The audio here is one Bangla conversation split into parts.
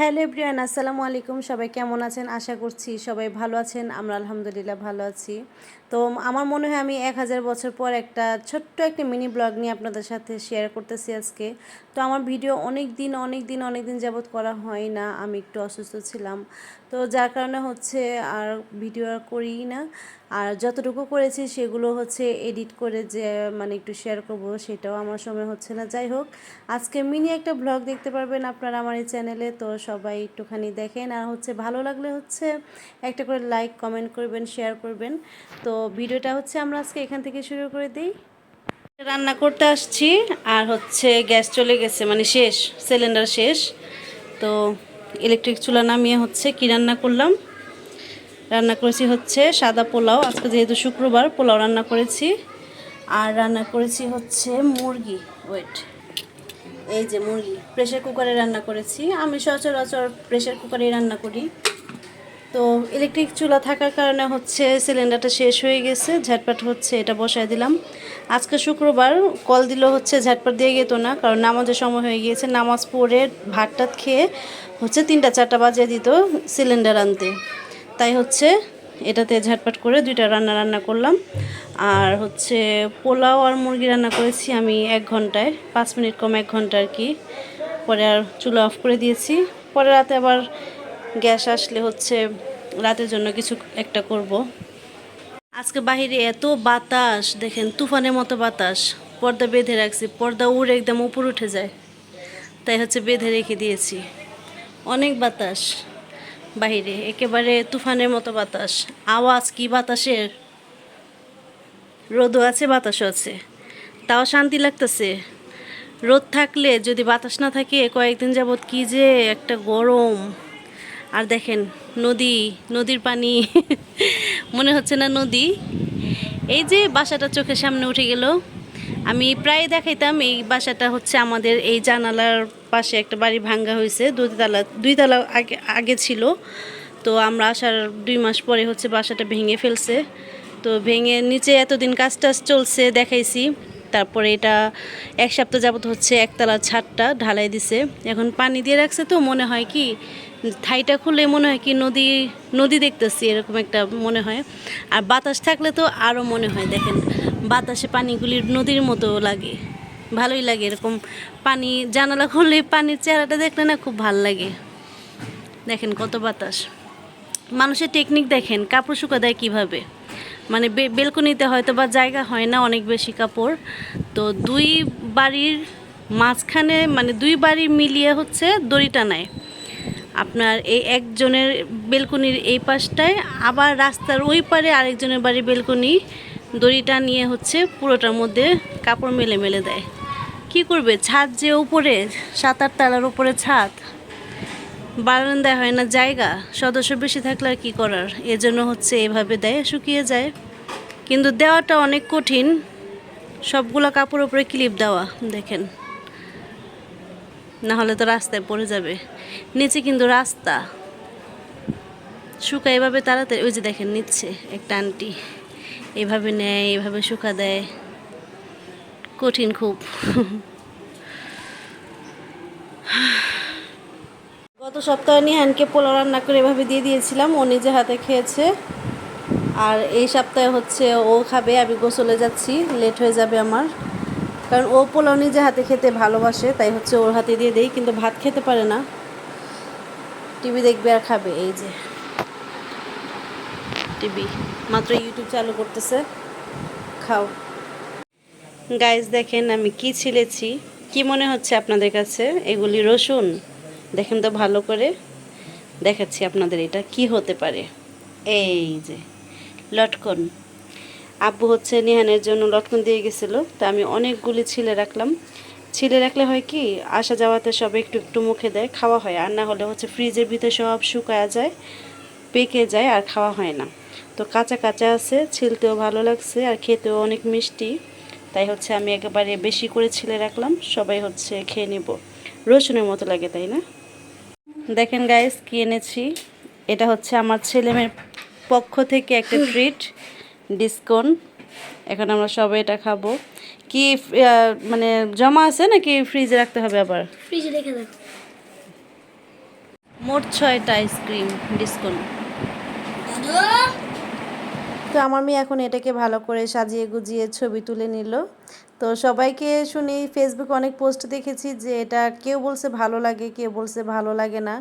হ্যালো এভরিওয়ান, আসসালামু আলাইকুম। সবাই কেমন আছেন? আশা করছি সবাই ভালো আছেন। আমরা আলহামদুলিল্লাহ ভালো আছি। তো আমার মনে হয় আমি এক হাজার বছর পর একটা ছোট্ট একটা মিনি ব্লগ নিয়ে আপনাদের সাথে শেয়ার করতেছি আজকে। তো আমার ভিডিও অনেক দিন অনেক দিন অনেক দিন যাবৎ করা হয় না। আমি একটু অসুস্থ ছিলাম। তো যার কারণে হচ্ছে আর ভিডিও আর করি না। আর যতটুকু করেছি সেগুলো হচ্ছে এডিট করে যে মানে একটু শেয়ার করব সেটাও আমার সময় হচ্ছে না। যাই হোক, আজকে মিনি একটা ব্লগ দেখতে পারবেন আপনারা আমার এই চ্যানেলে তো সবাই একটুখানি দেখেন। আর হচ্ছে ভালো লাগলে হচ্ছে একটা করে লাইক কমেন্ট করবেন শেয়ার করবেন। তো ভিডিওটা হচ্ছে আমরা আজকে এখান থেকে শুরু করে দিই। রান্না করতে আসছি আর হচ্ছে গ্যাস চলে গেছে মানে শেষ সিলিন্ডার শেষ। তো ইলেকট্রিক চুলা নামিয়ে হচ্ছে কি রান্না করলাম? রান্না করেছি হচ্ছে সাদা পোলাও। আজকে যেহেতু শুক্রবার, পোলাও রান্না করেছি। আর রান্না করেছি হচ্ছে মুরগি। ওয়েট এই যে মুরগি প্রেশার কুকারে রান্না করেছি। আমি সচরাচর প্রেশার কুকারে রান্না করি। তো ইলেকট্রিক চুলা থাকার কারণে হচ্ছে সিলিন্ডারটা শেষ হয়ে গেছে, ঝাটপাট হচ্ছে, এটা বসায় দিলাম। আজকে শুক্রবার, কল দিল হচ্ছে ঝাটপাট দিয়ে যেত না, কারণ নামাজের সময় হয়ে গিয়েছে, নামাজ পড়ে ভাত টাত খেয়ে হচ্ছে তিনটা চারটা বাজিয়ে দিত সিলিন্ডার আনতে। তাই হচ্ছে এটাতে ঝাটপাট করে দুইটা রান্না রান্না করলাম। আর হচ্ছে পোলাও আর মুরগি রান্না করেছি আমি এক ঘন্টায়, পাঁচ মিনিট কম এক ঘণ্টা আর কি। পরে আর চুলা অফ করে দিয়েছি। পরে রাতে আবার গ্যাস আসলে হচ্ছে রাতের জন্য কিছু একটা করব। আজকে বাইরে এত বাতাস, দেখেন তুফানের মতো বাতাস। পর্দা বেঁধে রাখছি, পর্দা উড়ে একদম উপর উঠে যায়। তাই হচ্ছে বেঁধে রেখে দিয়েছি। অনেক বাতাস। বাইরে, একেবারে তুফানের মতো বাতাস। আওয়াজ কি বাতাসের? রোদও আছে, বাতাসও আছে। তাও শান্তি লাগতেছে। রোদ থাকলে যদি বাতাস না থাকে, কয়েকদিন যাবৎ কি যে একটা গরম। আর দেখেন, নদী, নদীর পানি। মনে হচ্ছে না নদী। এই যে বাসাটা চোখের সামনে উঠে গেল আমি প্রায় দেখাইতাম, এই বাসাটা হচ্ছে আমাদের এই জানালার পাশে একটা বাড়ি ভাঙ্গা হয়েছে, দুইতলা দুইতলা আগে আগে ছিল। তো আমরা আসার দুই মাস পরে হচ্ছে বাসাটা ভেঙে ফেলছে। তো ভেঙে নিচে এতদিন কাজ টাজ চলছে, দেখাইছি। তারপরে এটা এক সপ্তাহ যাবত হচ্ছে একতলার ছাদটা ঢালাই দিছে। এখন পানি দিয়ে রাখছে তো মনে হয় কি, থাইটা খুলে মনে হয় কি নদী নদী দেখতেছি, এরকম একটা মনে হয়। আর বাতাস থাকলে তো আরও মনে হয়, দেখেন। বাতাসে পানিগুলি নদীর মতো লাগে। ভালোই লাগে এরকম পানি, জানালা খুললে পানির চেহারাটা দেখলে না খুব ভালো লাগে। দেখেন কত বাতাস। মানুষের টেকনিক দেখেন, কাপড় শুকা দেয় কীভাবে? মানে বেলকনিতে হয়তো বা জায়গা হয় না অনেক বেশি কাপড়। তো দুই বাড়ির মাঝখানে মানে দুই বাড়ি মিলিয়ে হচ্ছে দড়িটা নেয় আপনার এই একজনের বেলকনির এই পাশটায়, আবার রাস্তার ওই পারে আরেকজনের বাড়ি বেলকনি দড়িটা নিয়ে হচ্ছে পুরোটার মধ্যে কাপড় মেলে মেলে দেয়। কি করবে? ছাদ যে উপরে, সাত আট তালার উপরে ছাদ। বারান্দায় হয় না জায়গা, সদস্য বেশি থাকলে আর কী করার? এজন্য হচ্ছে এভাবে দেয়, শুকিয়ে যায়। কিন্তু দেওয়াটা অনেক কঠিন। সবগুলো কাপড় উপরে ক্লিপ দেওয়া, দেখেন। না হলে তো রাস্তায় পড়ে যাবে। নিচে কিন্তু রাস্তা। শুকা এভাবে তাড়াতাড়ি ওই যে দেখেন, নিচ্ছে একটা আন্টি। এভাবে নেয়, এভাবে শুকা দেয়। কঠিন খুব। গত সপ্তাহে নিহানকে পোলাও রান্না করে এভাবে দিয়ে দিয়েছিলাম, ও নিজে হাতে খেয়েছে। আর এই সপ্তাহে হচ্ছে ও খাবে, আমি গোসলে যাচ্ছি, লেট হয়ে যাবে আমার। কারণ ও পোলাও নিজে হাতে খেতে ভালোবাসে, তাই হচ্ছে ওর হাতে দিয়ে দেই, কিন্তু ভাত খেতে পারে না। টিভি দেখবে আর খাবে, এই যে। টিভি। মাত্র ইউটিউব চালু করতেছে। খাও। গাইজ দেখেন আমি কি ছিলেছি, কি মনে হচ্ছে আপনাদের কাছে? এগুলি রসুন। দেখেন তো ভালো করে। দেখাচ্ছি আপনাদের এটা কি হতে পারে। এই যে, লটকন। আব্বু হচ্ছে নিহানের জন্য লটকন দিয়ে গেছিল, তা আমি অনেকগুলি ছিলে রাখলাম। ছিলে রাখলে হয় কি, আসা যাওয়াতে সব একটু একটু মুখে দেয়, খাওয়া হয়। আর না হলে হচ্ছে ফ্রিজের ভিতরে সব শুকায়া যায়, পেকে যায় আর খাওয়া হয় না। তো কাঁচা কাঁচা আছে ছিলতেও ভালো লাগছে আর খেতেও অনেক মিষ্টি। তাই হচ্ছে আমি একেবারে বেশি করে ছিলে রাখলাম সবাই হচ্ছে খেয়ে নেব। রসুনের মতো লাগে তাই না? দেখেন গাইস কি এনেছি। এটা হচ্ছে আমার ছেলেমেয়ের পক্ষ থেকে একটা ট্রিট ডিসকন এখন আমরা সবাই এটা খাব। কি মানে জমা আছে নাকি ফ্রিজে রাখতে হবে আবার? ফ্রিজে রেখে দাও। মোট ছয়টা আইসক্রিম ডিসকাউন্ট তো আমার মেয়ে এখন এটাকে ভালো করে সাজিয়ে গুজিয়ে ছবি তুলে নিল। তো সবাইকে শুনি ফেসবুকে অনেক পোস্ট দেখেছি যে এটা কেউ বলছে ভালো লাগে, কেউ বলছে ভালো লাগে না।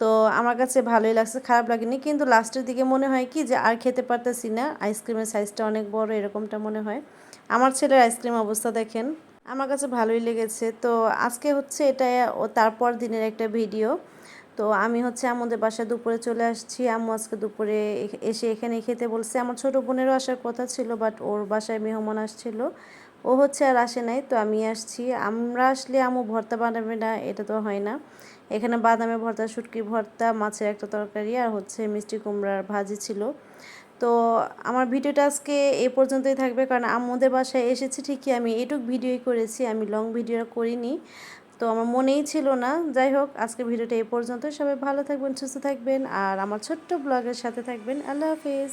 তো আমার কাছে ভালোই লাগছে, খারাপ লাগেনি। কিন্তু লাস্টের দিকে মনে হয় কি যে আর খেতে পারতেছি না আইসক্রিমের সাইজটা অনেক বড় এরকমটা মনে হয়। আমার ছেলের আইসক্রিম অবস্থা দেখেন, আমার কাছে ভালোই লেগেছে। তো আজকে হচ্ছে এটা ও তারপর দিনের একটা ভিডিও তো আমি হচ্ছে আমাদের বাসায় দুপুরে চলে আসছি। আম্মু আজকে দুপুরে এসে এখানে খেতে বলছে। আমার ছোট বোনেরও আসার কথা ছিল বাট ওর বাসায় মেহমান আসছিল। ও হচ্ছে আর আসে নাই, তো আমি আসছি। আমরা আসলে আম্মু ভর্তা বানাবে না, এটা তো হয় না। এখানে বাদামের ভর্তা, শুটকি ভর্তা, মাছের একটা তরকারি আর হচ্ছে মিষ্টি কুমড়ার ভাজি ছিল। তো আমার ভিডিওটা আজকে এ পর্যন্তই থাকবে, কারণ আম্মুদের বাসায় এসেছি ঠিকই আমি এটুক ভিডিওই করেছি, আমি লং ভিডিও করিনি। তো আমার মনেই ছিল না। যাই হোক আজকে ভিডিওটা এই পর্যন্ত সবাই ভালো থাকবেন, সুস্থ থাকবেন। আর আমার ছোট্ট ব্লগের সাথে থাকবেন। আল্লাহ হাফিজ।